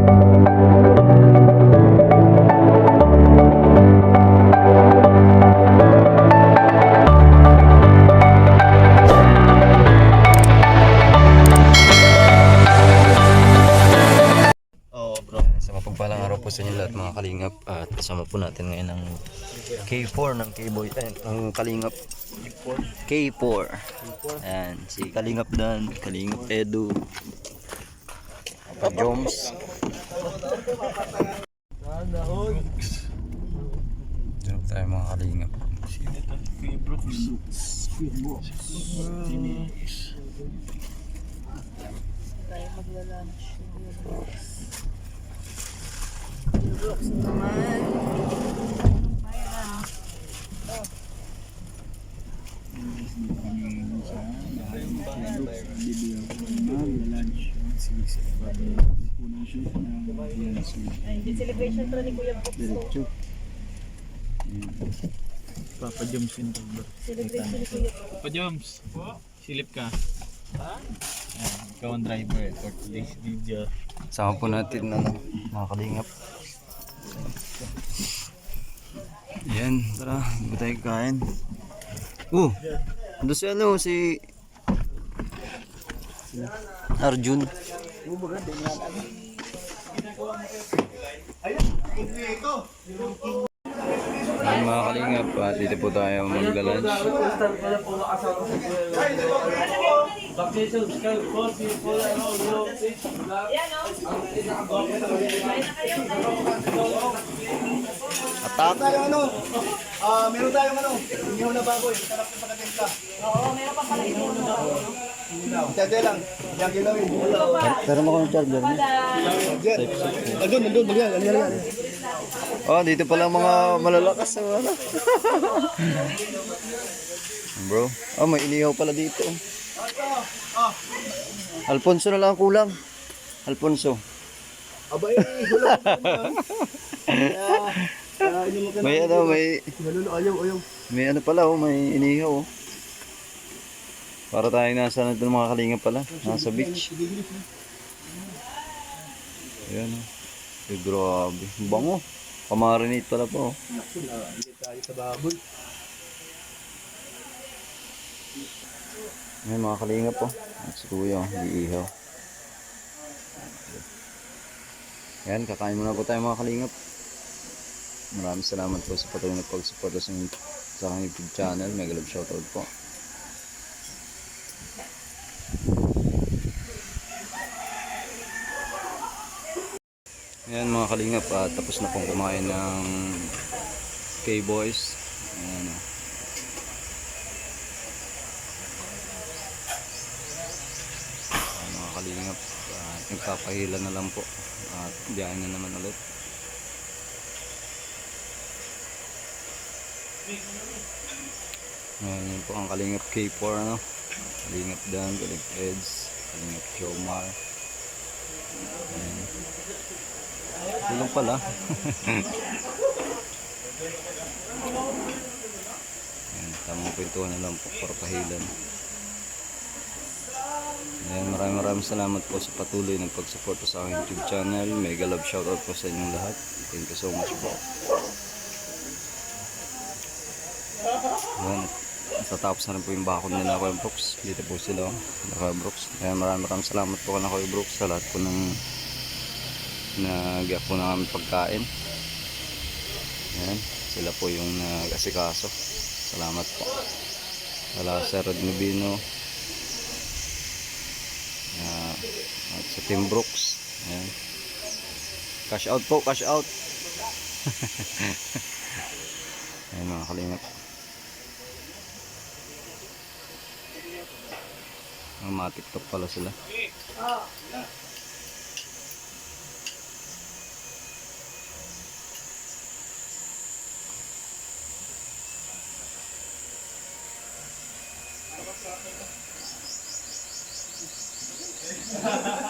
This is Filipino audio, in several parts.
Bro. Sa inyo lahat mga kalingap. At kasama po natin ngayon ang K4 ng K-Boy eh, ng kalingap. K4 Ayan, si Kalingap Dan, Kalingap Edu Joms Diyan tayo mga kalingap tayo magla-lunch. Brooks naman. Ay, hindi celebration to ni Kuya Brooks. to. Papa Joms yun to. Celebration ni Kuya Brooks. Papa Joms, silip ka. Ayan, ikaw ang driver for today's video. Sama po natin ano, mga kalingap Yan, tara, hindi tayo kain Oh, ando si ano, si Arjun Yan mga kalingap, at dito po tayo magla-lunch Atak! tayong ano, ah meron tayong ano, inihaw na baboy, sarap na pagkatimpla. Oo, meron pa pala inihaw na baboy. Tiyade lang, yung gilawin. Pero mo kong charger niya Jet, nandun, nandun, bagyan, ano yan, yan. Oh, dito pala ang mga malalakas na wala. Bro, oh may inihaw pala dito. Alfonso na lang ang kulang. Alfonso. Aba eh, wala. May ano, may ayaw, ayaw. may ano pala oh, may inihaw oh. Para tayo nasa nandun mga kalinga pala, nasa beach. Ayan oh. Eh, grabe. Ang Bango. Pamarinate pala po. oh. Na, hindi tayo sa baboy. Ayan mga kalinga po. At si kuya, oh, iihaw. Ayan, kakain muna po tayo mga kalingap. Maraming salamat po sa patuloy na pagsuporta sa, sa aking YouTube channel. Mega love shoutout po. Ayan mga kalingap, ah, tapos na pong kumain ng K-Boys. Ayan oh. Ayan, mga kalingap, ah, nagpapahila na lang po. At biyahe na naman ulit. Ayan yun po ang Kalingap K4 ano. Kalingap Dan, Kalingap Eds, Kalingap. Ito lang pala. Ayan, tamang pintuan na lang po para pahilan. Ayan, maraming maraming salamat po sa patuloy ng pagsuporta sa aking YouTube channel. Mega love shoutout po sa inyong lahat. Thank you so much po. Ayan, Tatapos na rin po yung bakod nila Kuya Brooks. Dito po sila oh, nila Kuya Brooks. Kaya maraming maraming salamat po kana Kuya Brooks sa lahat po ng nagyak po aming pagkain. Ayan, sila po yung nag-asikaso. Salamat po. Wala Sir Rod sa Team Brooks Ayan. cash out po cash out Ayan mga kalingap Matik top pala sila Ha ha ha.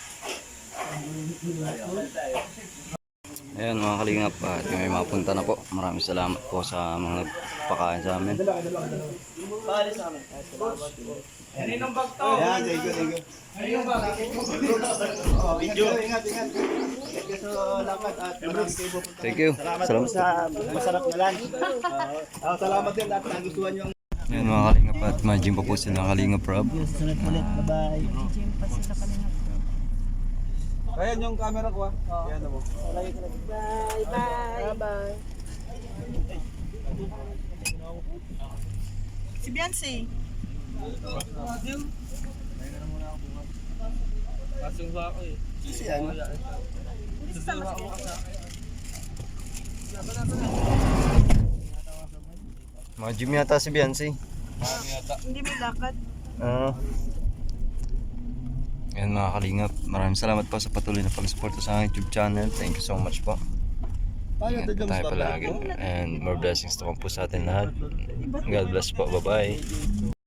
Ayan mga kalingap, at yung may mapunta na po. Maraming salamat po sa mga nagpakain sa amin. Ayan, thank you, thank you. Oh, ingat kayo, ingat, ingat. Ingat kayo sa lakad at maraming kayo pupunta. Thank you. Salamat. sa masarap na lunch. Ah, salamat din lahat na gustuhan nyo. Ayan mga kalingap at ma-gym pa po sila ng kalingap Rob. Gym pa sila kanina. Ayan yung camera ko ah. Ayan mo. Bye, bye. Bye, Si Beyonce. Kasi yan. Hindi sasama si Beyonce. Ma-gym yata si Beyonce. Hindi may lakad. Ah. Ayan mga kalingap, maraming salamat po sa patuloy na pag-suporta sa aking YouTube channel. Thank you so much po. Ingat po tayo palagi. And more blessings naman po sa atin lahat. God bless po. Bye-bye.